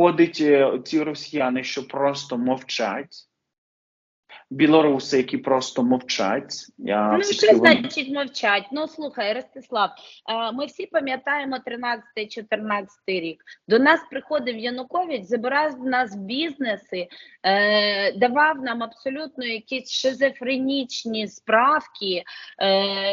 Ходить е, ці росіяни, що просто мовчать, білоруси, які просто мовчать. Я Ну, що вони- значить мовчать? Ну слухай, Ростислав, е, ми всі пам'ятаємо 13-14 рік. До нас приходив Янукович, забирав в нас бізнеси, е, давав нам абсолютно якісь шизофренічні справки,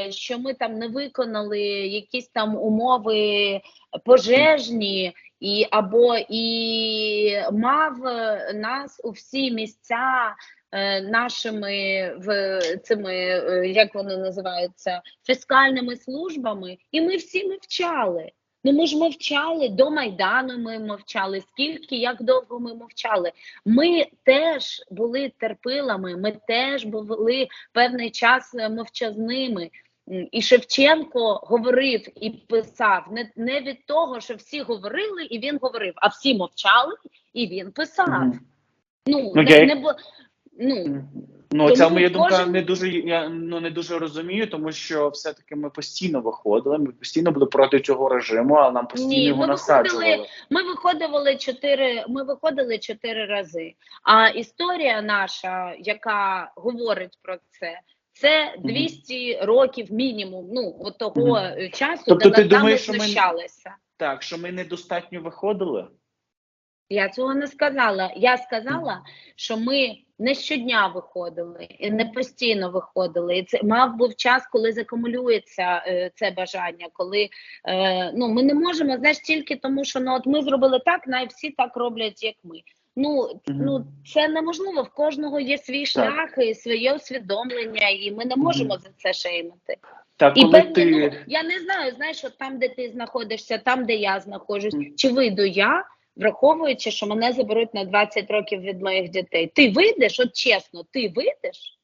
що ми там не виконали якісь там умови пожежні. І або і мав е, нас у всі місця е, нашими в цими, е, як вони називаються, фіскальними службами, і ми всі мовчали. Ну ми ж мовчали до Майдану. Ми мовчали. Скільки як довго ми мовчали? Ми теж були терпилами, ми теж були певний час мовчазними. І Шевченко говорив і писав не, не від того, що всі говорили, і він говорив, а всі мовчали, і він писав. Мгм. Ну, Ну, не, не бу- ну Ну, ця моя думка кожен- не дуже я ну не дуже розумію, тому що все-таки ми постійно виходили, ми постійно були проти цього режиму, а нам постійно Ні, його ми насаджували. виходили- Ми виходили чотири. Ми виходили чотири рази. А історія наша, яка говорить про це, це 200 років мінімум. Ну от того е, часу, Тобто де ти думаєш, що ми- знущалися. Так, що ми недостатньо виходили. Я цього не сказала. Я сказала, що ми не щодня виходили і не постійно виходили. І це мав був час, коли закумулюється е, це бажання. Коли е, ну ми не можемо знаєш тільки тому, що ну от ми зробили так, най всі так роблять, як ми. Ну, ну це неможливо. В кожного є свій шлях і своє усвідомлення, і ми не можемо за це шеймити. Так, І певно, ти ну я не знаю, знаєш, от там, де ти знаходишся, там, де я знаходжусь, Мгм. чи вийду я, враховуючи, що мене заберуть на 20 років від моїх дітей. Ти вийдеш, от чесно, ти вийдеш?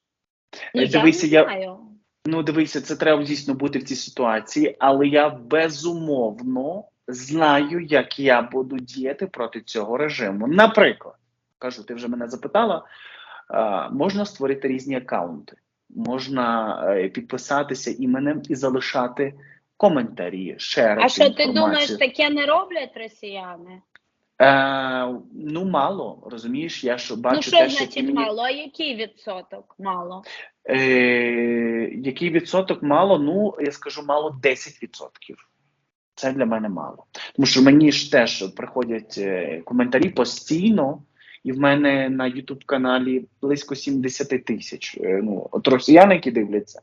Ну, Е, дивися, я я- не знаю. Ну, дивися, це треба дійсно бути в цій ситуації, але я безумовно знаю, як я буду діяти проти цього режиму. Наприклад, кажу, ти вже мене запитала, можна створити різні акаунти, можна е, підписатися іменем і залишати коментарі, шерити А що ти думаєш, таке не роблять росіяни? Е, ну, мало, розумієш, я що бачу ну що те, що ти мені... мало? А який відсоток мало? Е, який відсоток мало? Ну, я скажу мало 10%. Це для мене мало. Тому що мені ж теж приходять е, коментарі постійно, і в мене на youtube каналі близько 70 тисяч. Е, ну, от росіян, які дивляться,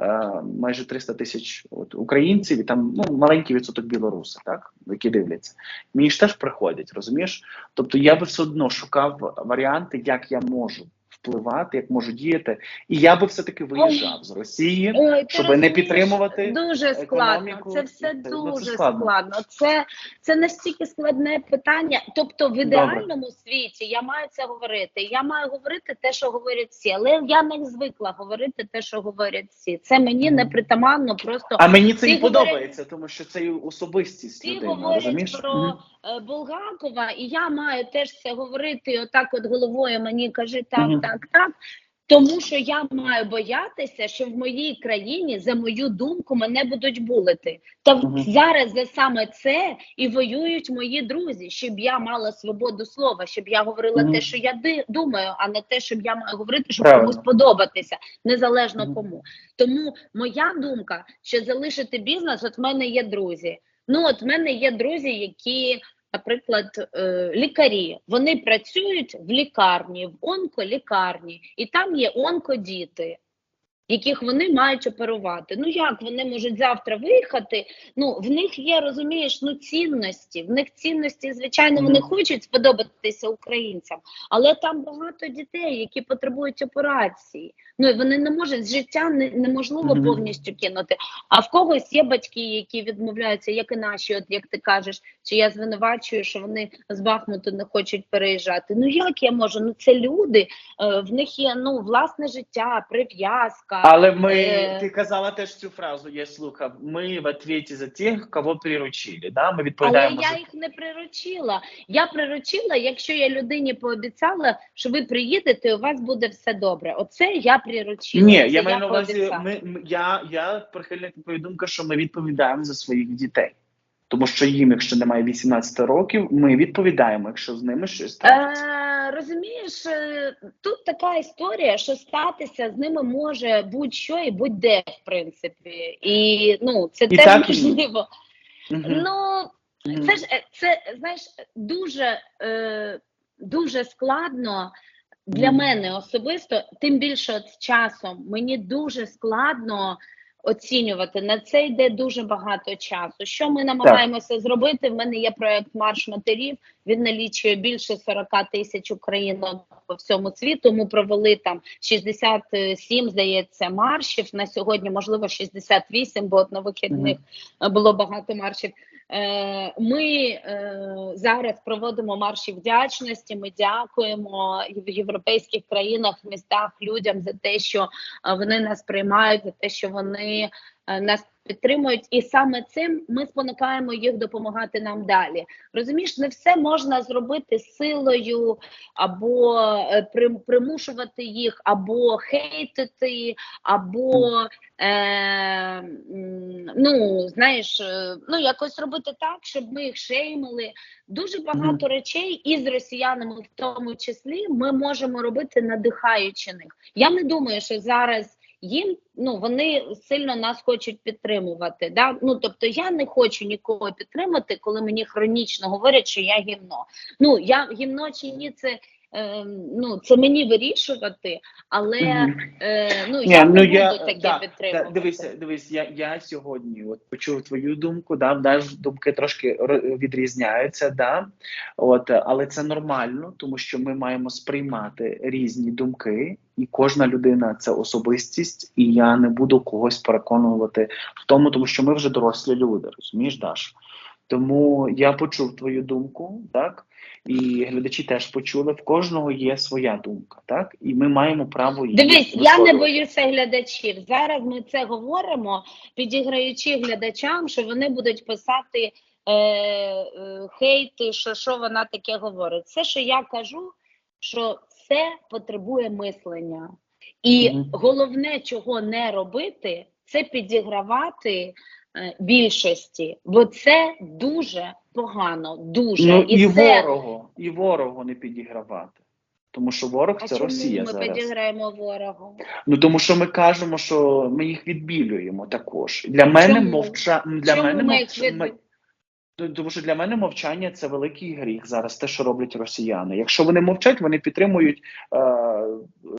е, майже 300 тисяч от, українців, і там ну, маленький відсоток білоруси, так, які дивляться. Мені ж теж приходять, розумієш? Тобто я би все одно шукав варіанти, як я можу впливати, як можу діяти. І я би все-таки виїжджав з Росії, Ой, щоб не підтримувати дуже складно. економіку. Це все ну, це дуже складно. складно. Це, це настільки складне питання. Тобто, в ідеальному світі я маю це говорити. Я маю говорити те, що говорять всі, але я не звикла говорити те, що говорять всі. Це мені не притаманно. Просто А мені це і подобається, тому що це і особистість всі людини, говорять розумієш? про Булгакова, і я маю теж це говорити. і Отак, от головою мені кажи так, так, так. Тому що я маю боятися, що в моїй країні за мою думку мене будуть булити. Та в- Мгм. зараз за саме це і воюють мої друзі, щоб я мала свободу слова, щоб я говорила Мгм. те, що я ди- думаю, а не те, щоб я маю говорити, щоб Правильно. комусь подобатися, незалежно Мгм. кому. Тому моя думка, що залишити бізнес, от в мене є друзі. Ну, от в мене є друзі, які, наприклад, е, лікарі. Вони працюють в лікарні, в онколікарні, і там є онкодіти, яких вони мають оперувати. Ну як вони можуть завтра виїхати? Ну в них є, розумієш, ну цінності. В них цінності, звичайно, вони хочуть сподобатися українцям, але там багато дітей, які потребують операції. Ну і вони не можуть з життя не, неможливо повністю кинути. А в когось є батьки, які відмовляються, як і наші, от як ти кажеш, чи я звинувачую, що вони з Бахмуту не хочуть переїжджати. Ну як я можу? Ну це люди, е, в них є ну власне життя, прив'язка. Але ми, Е. ти казала теж цю фразу, я слухав, ми в ответе за тих, кого приручили. Да? Ми Але я за їх не приручила. Я приручила, якщо я людині пообіцяла, що ви приїдете, у вас буде все добре. Оце я приручила. Ні, я маю на увазі, ми, я, я прихильник такої думки, що ми відповідаємо за своїх дітей. Тому що їм, якщо немає 18 років, ми відповідаємо, якщо з ними щось трапиться. Розумієш, е, тут така історія, що статися з ними може будь-що і будь-де, в принципі. І ну, це І теж можливо. Мгм. Ну, це ж е, це знаєш дуже, е, дуже складно для мене особисто, тим більше з часом. Мені дуже складно оцінювати. На це йде дуже багато часу. Що ми намагаємося зробити? В мене є проект Марш матерів. Він налічує більше 40 тисяч українок по всьому світу. Ми провели там 67, здається, маршів. На сьогодні, можливо, 68, бо от на вихідних е, було багато маршів. Е, Ми е, зараз проводимо марші вдячності. Ми дякуємо в європейських країнах, містах людям за те, що е, вони нас приймають, за те, що вони нас підтримують, і саме цим ми спонукаємо їх допомагати нам далі. Розумієш, не все можна зробити силою або е, примушувати їх, або хейтити, або е, ну знаєш, е, ну якось робити так, щоб ми їх шеймили. Дуже багато речей і з росіянами, в тому числі, ми можемо робити надихаючи них. Я не думаю, що зараз. Їм ну вони сильно нас хочуть підтримувати. Да? Ну тобто я не хочу нікого підтримати, коли мені хронічно говорять, що я гімно. Ну я гімно чи ні, це е, ну це мені вирішувати, але е, ну я ну, не я- буду таке да, підтримувати. Дивися, дивись, я, я сьогодні от почув твою думку, да, да, ж думки трошки ро- відрізняються, да, от, але це нормально, тому що ми маємо сприймати різні думки, і кожна людина це особистість, і я не буду когось переконувати в тому, тому що ми вже дорослі люди, розумієш, Даш? Тому я почув твою думку, так? І глядачі теж почули. В кожного є своя думка, так? І ми маємо право її Дивись, я не боюся глядачів. Зараз ми це говоримо, підіграючи глядачам, що вони будуть писати е, е, хейти, що, що вона таке говорить. Все, що я кажу, що це потребує мислення. І головне, чого не робити, це підігравати е, більшості, бо це дуже погано, дуже Ну і, це ворогу, і ворогу не підігравати. Тому що ворог а це чому Росія ми зараз. підіграємо ворогу? Ну тому що ми кажемо, що ми їх відбілюємо також. Для мене мовча для Чому мене їх від- Тому що для мене мовчання це великий гріх зараз, те, що роблять росіяни. Якщо вони мовчать, вони підтримують е,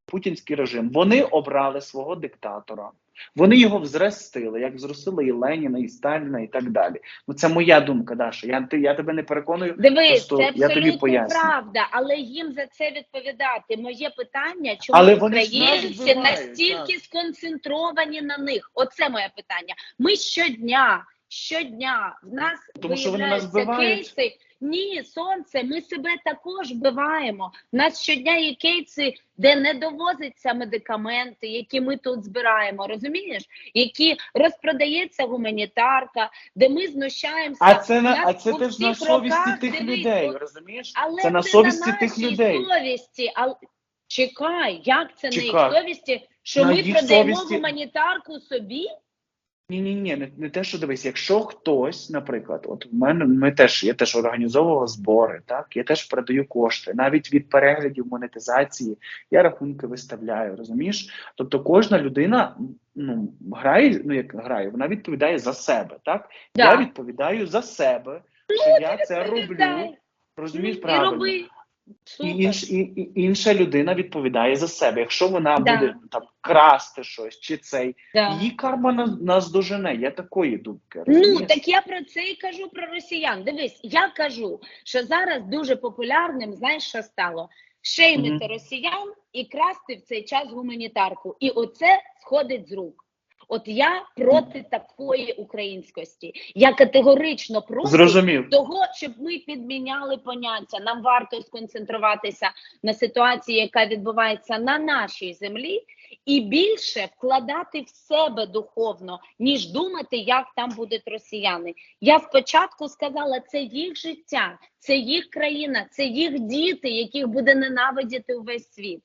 путінський режим. Вони обрали свого диктатора, вони його взрестили, як зростили і Леніна, і Сталіна, і так далі. Ну це моя думка, Даша. Я ти я тебе не переконую. Дивись, Просто це я тобі поясню. правда, але їм за це відповідати. Моє питання, чому Але українці настільки сконцентровані на них? Оце моє питання. Ми щодня, щодня в нас Тому що вони нас вбивають. кейси. Ні, сонце, ми себе також вбиваємо. У нас щодня є кейси, де не довозяться медикаменти, які ми тут збираємо, розумієш? Які розпродається гуманітарка, де ми знущаємося. А це на а це теж на совісті роках тих дивись, людей, розумієш? Але це на це совісті на тих людей. совісті. А... Чекай, як це на їх совісті, що На ми їх продаємо совісті- гуманітарку собі? Ні, ні, ні, не, не те, що дивись, якщо хтось, наприклад, от в мене ми теж я теж організовував збори, так я теж передаю кошти, навіть від переглядів монетизації я рахунки виставляю, розумієш? Тобто кожна людина ну грає, ну як грає, вона відповідає за себе, так? Да. Я відповідаю за себе, що я це роблю, розумієш правильно. І, інш, і, і інша людина відповідає за себе. Якщо вона Да. буде там красти щось чи цей, Да. Її карма нас, нас дожене. Я такої думки. Ну так я про це і кажу про росіян. Дивись, я кажу, що зараз дуже популярним, знаєш, що стало? Шеймити росіян і красти в цей час гуманітарку. І оце сходить з рук. От я проти такої українськості. Я категорично проти Зрозумів. того, щоб ми підміняли поняття. Нам варто сконцентруватися на ситуації, яка відбувається на нашій землі, і більше вкладати в себе духовно, ніж думати, як там будуть росіяни. Я спочатку сказала, це їх життя, це їх країна, це їх діти, яких буде ненавидіти увесь світ.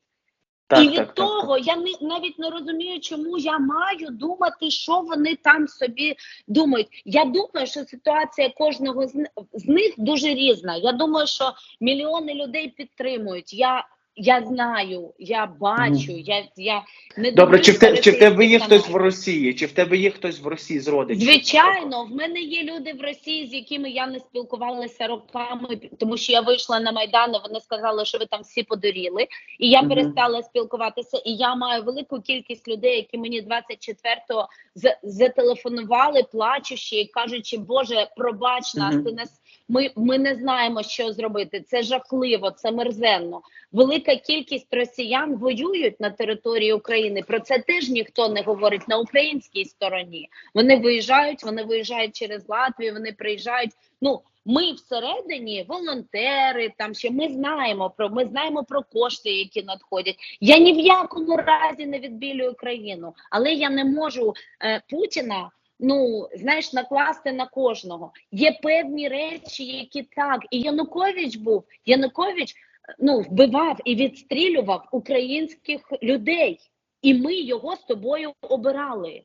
Так, і від так, так, того я не навіть не розумію, чому я маю думати, що вони там собі думають. Я думаю, що ситуація кожного з, з них дуже різна. Я думаю, що мільйони людей підтримують. Я, я знаю, я бачу, я, я не Добре, чи в, те, чи в тебе є хтось в. Росії? Чи в тебе є хтось в Росії з родичів? Звичайно, в мене є люди в Росії, з якими я не спілкувалася роками, тому що я вийшла на майдан. і Вони сказали, що ви там всі подуріли, і я Мгм. перестала спілкуватися. І я маю велику кількість людей, які мені 24-го з- зателефонували, плачучи і кажучи, Боже, пробач нас, Мгм. ти нас. Ми, ми не знаємо, що зробити. Це жахливо, це мерзенно. Велика кількість росіян воюють на території України. Про це теж ніхто не говорить на українській стороні. Вони виїжджають, вони виїжджають через Латвію, вони приїжджають. Ну ми всередині волонтери. Там ще ми знаємо про ми знаємо про кошти, які надходять. Я ні в якому разі не відбілюю країну, але я не можу е, Путіна. Ну, знаєш, накласти на кожного. Є певні речі, які так. І Янукович був. Янукович ну, вбивав і відстрілював українських людей. І ми його з тобою обирали.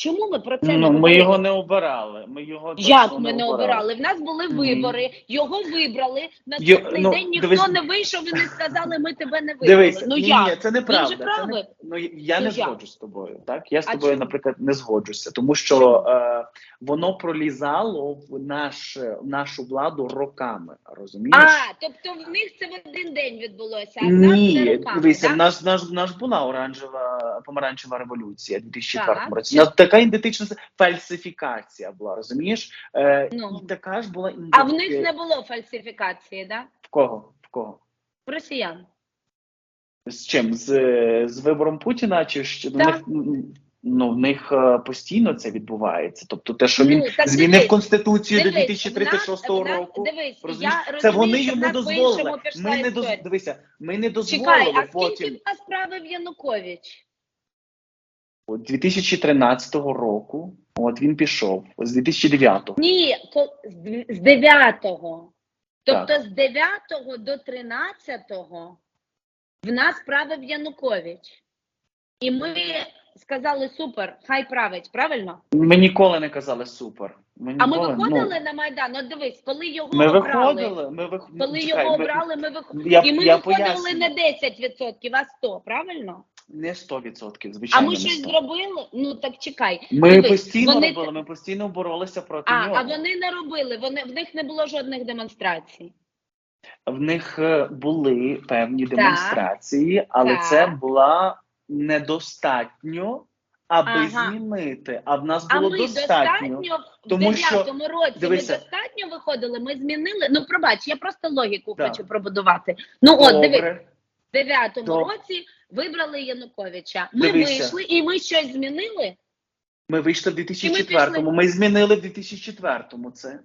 Чому ми про це не Ну, ми його не обирали. Ми його Як ми не обирали? В нас були вибори, його вибрали. Наступний ну, день ніхто дивись- не вийшов і не сказали, ми тебе не вибрали. Дивись, ну ні, як? ні, це неправда. Він же Це не, ну, я Ну, не згоджусь з тобою. Так? Я з А тобою, чому? наприклад, не згоджуся, тому що е, воно пролізало в, наш, нашу владу роками. Розумієш? А, тобто в них це в один день відбулося, а в нас це Ні, роками, дивися, так? в нас, в нас була оранжева помаранчева революція у 2004 Так. році. Така ідентична фальсифікація була, розумієш? Е, Ну. І така ж була А в них не було фальсифікації, да? в кого? В кого? В росіян. З чим? З, з вибором Путіна? Чи в них, ну, в них е, постійно це відбувається? Тобто те, що Ну, він так змінив дивись, Конституцію до 2036 в нас- року. Дивись, Розумієш? я це вони що йому дозволили. Ми не доз... Дивися, ми не дозволили Чекай, а потім. скільки в нас правив Янукович? От 2013 року, от він пішов з 2009. Ні, то з 9-го. Тобто Так. з 9-го до 13-го в нас правив Янукович. І ми сказали супер, хай править, правильно? Ми ніколи не казали супер. Ми А ми виходили ну, на Майдан. От дивись, коли його ми обрали, виходили. Ми вих... коли чекай, його ми- обрали, ми виходили. І ми я виходили пояснюю. не 10%, а 100, правильно? Не 100%, звичайно. А ми не щось зробили? Ну так чекай. Ми Дивись, постійно вони- робили, ми постійно боролися проти А, нього. а вони не робили, вони, в них не було жодних демонстрацій. В них е, були певні демонстрації, але Так. це була недостатньо, аби Ага. змінити. А в нас А було ми достатньо. достатньо в тому що- 9-му році дивися. ми достатньо виходили, ми змінили. Ну, пробач, я просто логіку Так. хочу пробудувати. Ну, от, дивись, Добре. в 9-му То- році вибрали Януковича. Ми Дивися. вийшли і ми щось змінили. Ми вийшли в 2004-му, ми змінили в 2004-му це.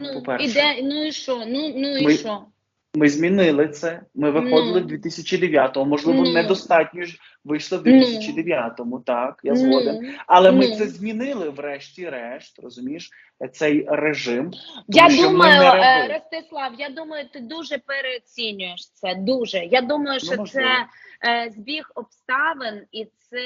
Ну, По-перше. іде, ну і що? Ну, ну і Ми- що? Ми змінили це. Ми виходили Ну. в 2009-му. Можливо, Ну. недостатньо ж вийшли в Ну. 2009-му, так, я згоден. Ну, Але ми ну. це змінили, врешті-решт, розумієш, цей режим. Я думаю, е. Ростислав, я думаю, ти дуже переоцінюєш це. Дуже. Я думаю, що Ну, це е, збіг обставин і це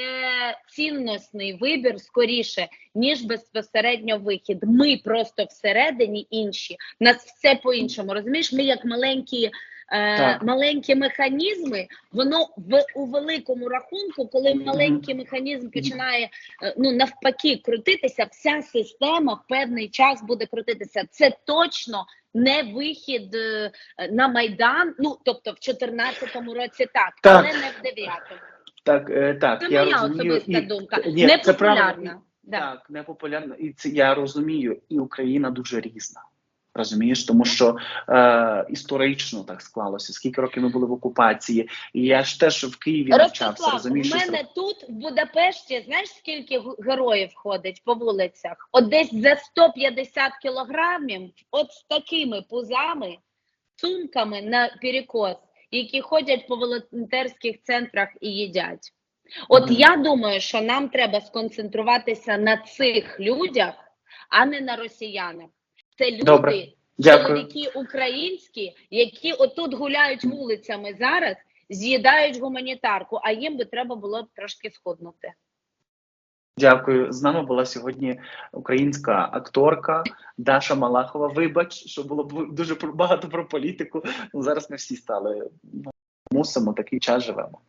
цінностний вибір скоріше, ніж безпосередньо вихід. Ми просто всередині інші. Нас все по-іншому. Розумієш, ми як маленькі. Е, Маленькі механізми, воно в у великому рахунку, коли маленький механізм починає е, ну навпаки крутитися, вся система в певний час буде крутитися. Це точно не вихід е, на майдан. Ну тобто, в 14-му році так, Так. але не в 9-му. Так, е, так, Це я моя розумію. особиста І- думка. Ні, це правильно. Непопулярна. Да. Так, непопулярно. І це я розумію. І Україна дуже різна. Розумієш, тому що е, історично так склалося. Скільки років ми були в окупації, і я ж теж в Києві навчався. Ростислав, у Розумієш, що мене тут в Будапешті, знаєш, скільки героїв ходить по вулицях? От десь за 150 кілограмів, от з такими пузами, сумками на перекос, які ходять по волонтерських центрах і їдять. От Мгм. я думаю, що нам треба сконцентруватися на цих людях, а не на росіянах. Це люди, Добре. Дякую. чоловіки українські, які отут гуляють вулицями зараз з'їдають гуманітарку, а їм би треба було трошки схуднути. Дякую. З нами була сьогодні українська акторка Даша Малахова. Вибач, що було дуже багато про політику. Зараз ми всі стали ну, мусимо такий час живемо.